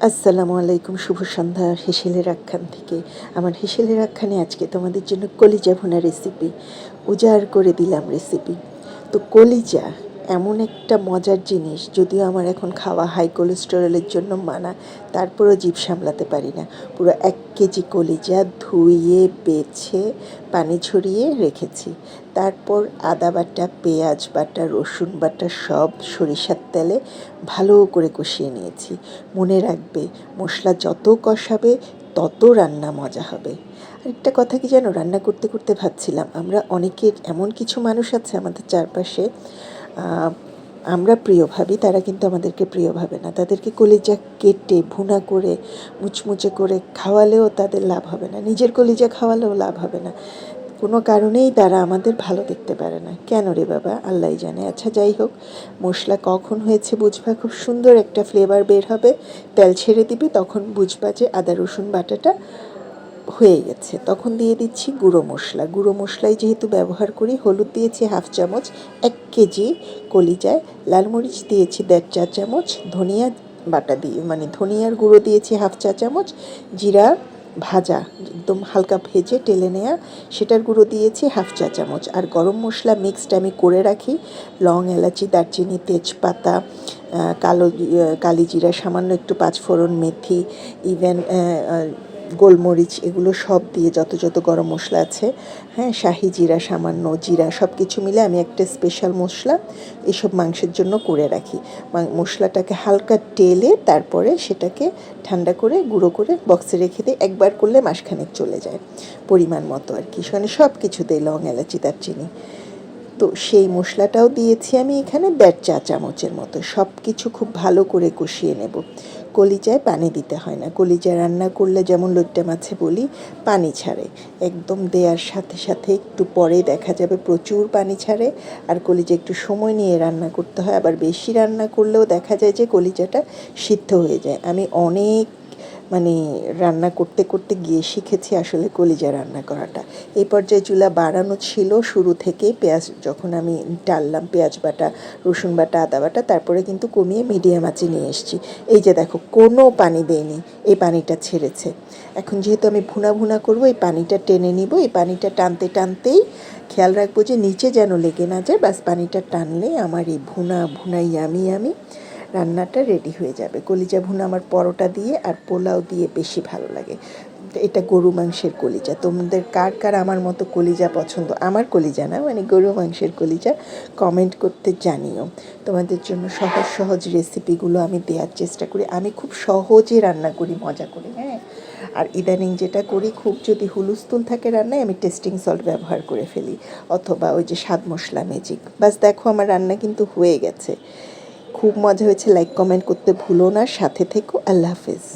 আসসালামু আলাইকুম, শুভ সন্ধ্যা হেসেলের আখ্যান থেকে। আমার হেসেলের আখ্যানে আজকে তোমাদের জন্য কলিজা ভুনা রেসিপি উজাড় করে দিলাম রেসিপি তো কলিজা এমন একটা মজার জিনিস, যদিও আমার এখন খাওয়া হাই কোলেস্টেরলের জন্য মানা, তারপরও জিভ সামলাতে পারি না। পুরো এক কেজি কলিজা ধুয়ে, বেছে, পানি ছড়িয়ে রেখেছি। তারপর আদা বাটা, পেঁয়াজ বাটা, রসুন বাটা সব সরিষার তেলে ভালো করে কষিয়ে নিয়েছি। মনে রাখবে, মশলা যত কষাবে, তত রান্না মজা হবে। আরেকটা কথা কি জানো? রান্না করতে করতে ভাবছিলাম, আমরা অনেকের এমন কিছু মানুষ আছে আমাদের চারপাশে আমরা প্রিয় ভাবি, তারা কিন্তু আমাদেরকে প্রিয় ভাবে না। তাদেরকে কলিজা কেটে, ভুনা করে, মুচমুচে করে খাওয়ালেও তাদের লাভ হবে না। নিজের কলিজা খাওয়ালেও লাভ হবে না। কোনো কারণেই তারা আমাদের ভালো দেখতে পারে না। কেন রে বাবা? আল্লাহ জানে। আচ্ছা যাই হোক, মশলা কখন হয়েছে বুঝবা? খুব সুন্দর একটা ফ্লেভার বের হবে। তেল ছেড়ে দিবি, তখন বুঝবা যে আদা, রসুন, বাটাটা হয়ে গেছে। তখন দিয়ে দিচ্ছি গুঁড়ো মশলা। গুঁড়ো মশলাই যেহেতু ব্যবহার করি, হলুদ দিয়েছি হাফ চামচ, এক কেজি কলিজায়। লাল মরিচ দিয়েছি দেড় চা চামচ, ধনিয়া বাটা দিয়ে মানে ধনিয়ার গুঁড়ো দিয়েছি হাফ চা চামচ, জিরা ভাজা একদম হালকা ভেজে টেলে নেওয়া সেটার গুঁড়ো দিয়েছি হাফ চা চামচ। আর গরম মশলা মিক্সড আমি করে রাখি, লং, এলাচি, দারচিনি, তেজপাতা কালো কালি জিরা, সামান্য একটু পাঁচফোড়ন, মেথি ইভেন গোলমরিচ, এগুলো সব দিয়ে যত যত গরম মশলা আছে হ্যাঁ শাহি জিরা, সামান্য জিরা সব কিছু মিলে আমি একটা স্পেশাল মশলা এসব মাংসের জন্য করে রাখি। মশলাটাকে হালকা টেলে তারপরে সেটাকে ঠান্ডা করে, গুঁড়ো করে বক্সে রেখে দিই একবার করলে মাসখানেক চলে যায়, পরিমাণ মতো আর কি। মানে সব কিছু দেয় লং, এলাচি, দারচিনি। তো সেই মশলাটাও দিয়েছি আমি এখানে দেড় চা চামচের মতো। সব কিছু খুব ভালো করে কষিয়ে নেব। কলিজায় পানি দিতে হয় না। কলিজা রান্না করলে যেমন লইট্টা মাছে বলি, পানি ছাড়ে। একদম দেওয়ার সাথে সাথে একটু পরে দেখা যাবে প্রচুর পানি ছাড়ে। আর কলিজা একটু সময় নিয়ে রান্না করতে হয়। আবার বেশি রান্না করলেও দেখা যায় যে কলিজাটা সিদ্ধ হয়ে যায়। আমি অনেক মানে রান্না করতে করতে গিয়ে শিখেছি আসলে কলিজা রান্না করাটা। এই পর্যায়ে চুলা বাড়ানো ছিল শুরু থেকেই পেঁয়াজ, যখন আমি টাললাম পেঁয়াজ বাটা, রসুন বাটা, আদা বাটা, তারপরে কিন্তু কমিয়ে মিডিয়াম আঁচে নিয়ে এসেছি। এই যে দেখো, কোনো পানি দেয়নি এই পানিটা ছেড়েছে। এখন যেহেতু আমি ভুনা ভুনা করব, এই পানিটা টেনে নিব। এই পানিটা টানতে টানতেই খেয়াল রাখব যে নিচে যেন লেগে না যায়, বাস পানিটা টানলে আমার এই ভুনা ভুনাই আমি আমি রান্নাটা রেডি হয়ে যাবে। কলিজা ভুনা আমার পরোটা দিয়ে আর পোলাও দিয়ে বেশি ভালো লাগে। এটা গরু মাংসের কলিজা। তোমাদের কার কার আমার মতো কলিজা পছন্দ? আমার কলিজা না মানে গরু মাংসের কলিজা কমেন্ট করতে জানিও। তোমাদের জন্য সহজ সহজ রেসিপিগুলো আমি দেওয়ার চেষ্টা করি। আমি খুব সহজে রান্না করি, মজা করি হ্যাঁ? আর ইদানিং যেটা করি, খুব যদি হুলুস্থুল থাকে রান্নায়, আমি টেস্টিং সল্ট ব্যবহার করে ফেলি। অথবা ওই যে স্বাদ মশলা ম্যাজিক বাস দেখো, আমার রান্না কিন্তু হয়ে গেছে। খুব মজা হয়েছে। লাইক কমেন্ট করতে ভুলো না। সাথে থেকো। আল্লাহ হাফেজ।